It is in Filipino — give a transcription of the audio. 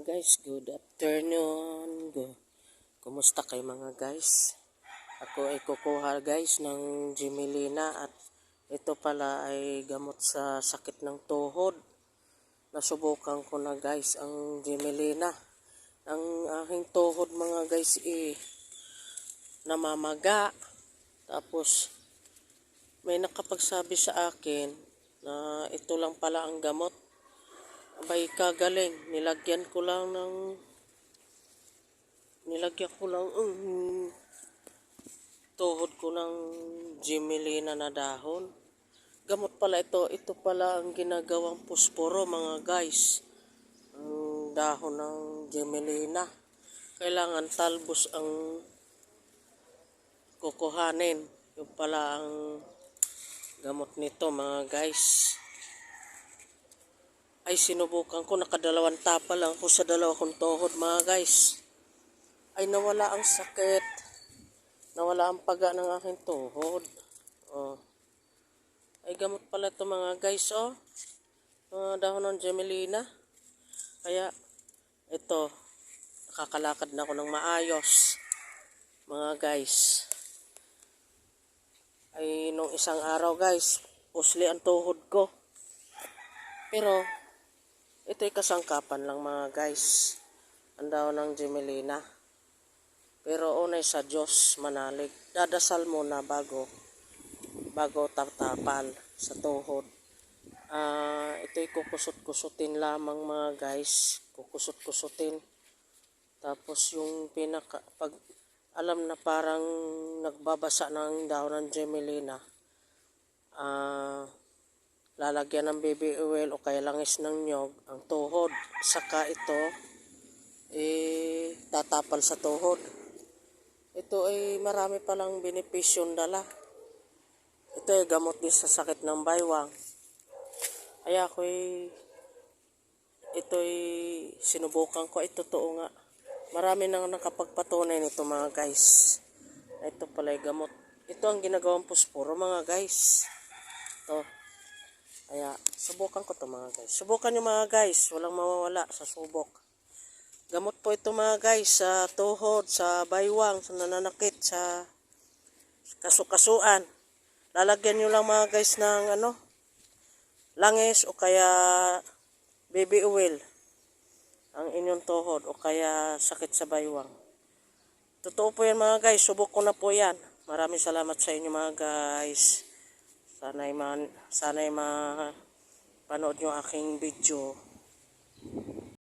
guys, good afternoon. Kumusta kayo mga guys? Ako ay kukuha guys ng Jimelina at ito pala ay gamot sa sakit ng tuhod. Nasubukan ko na guys ang Jimelina. Ang aking tuhod mga guys eh namamaga. Tapos may nakapagsabi sa akin na ito lang pala ang gamot Abay, kagaling. Nilagyan ko lang ng... Nilagyan ko lang ang tuhod ko ng Jimelina na dahon. Gamot pala ito. Ito pala ang ginagawang pusporo mga guys. Ang dahon ng Jimelina. Kailangan talbos ang kukuhanin. Yung pala ang gamot nito mga guys ay sinubukan ko. Nakadalawang tapa lang ko sa dalawa kong tuhod mga guys. Ay nawala ang sakit. Nawala ang paga ng aking tuhod. Oh. ay gamot pala ito mga guys oh. Mga dahon ng gemelina. Kaya ito nakakalakad na ako ng maayos mga guys. Ay nung isang araw guys pusli ang tuhod ko. Pero ito ay kasangkapan lang mga guys. Ang daw ng Gemelina. Pero unay sa Diyos manalig. Dadasal muna bago bago taptapal sa tuhod. Ah, ito'y kukusot-kusutin lamang mga guys. Kukusot-kusutin. Tapos yung pinaka pag alam na parang nagbabasa ng dahon ng Gemelina. Ah, lalagyan ng baby oil o kaya langis ng nyog ang tuhod saka ito eh tatapal sa tuhod. Ito ay marami palang benepisyong dala. Ito ay gamot din sa sakit ng baywang. Kaya ako ito ay sinubukan ko. Ay totoo nga. Marami nang nakapagpatunay nito mga guys. Ito pala ay gamot. Ito ang ginagawang pusporo mga guys. Ito kaya, subukan ko to mga guys. Subukan nyo mga guys. Walang mawawala sa subok. Gamot po ito mga guys sa tuhod, sa baywang, sa nananakit, sa kasukasuan. Lalagyan nyo lang mga guys ng ano, langis o kaya baby oil ang inyong tuhod o kaya sakit sa baywang. Totoo po yan mga guys. Subok ko na po yan. Maraming salamat sa inyo mga guys sana'y man sana'y ma panood yung aking video.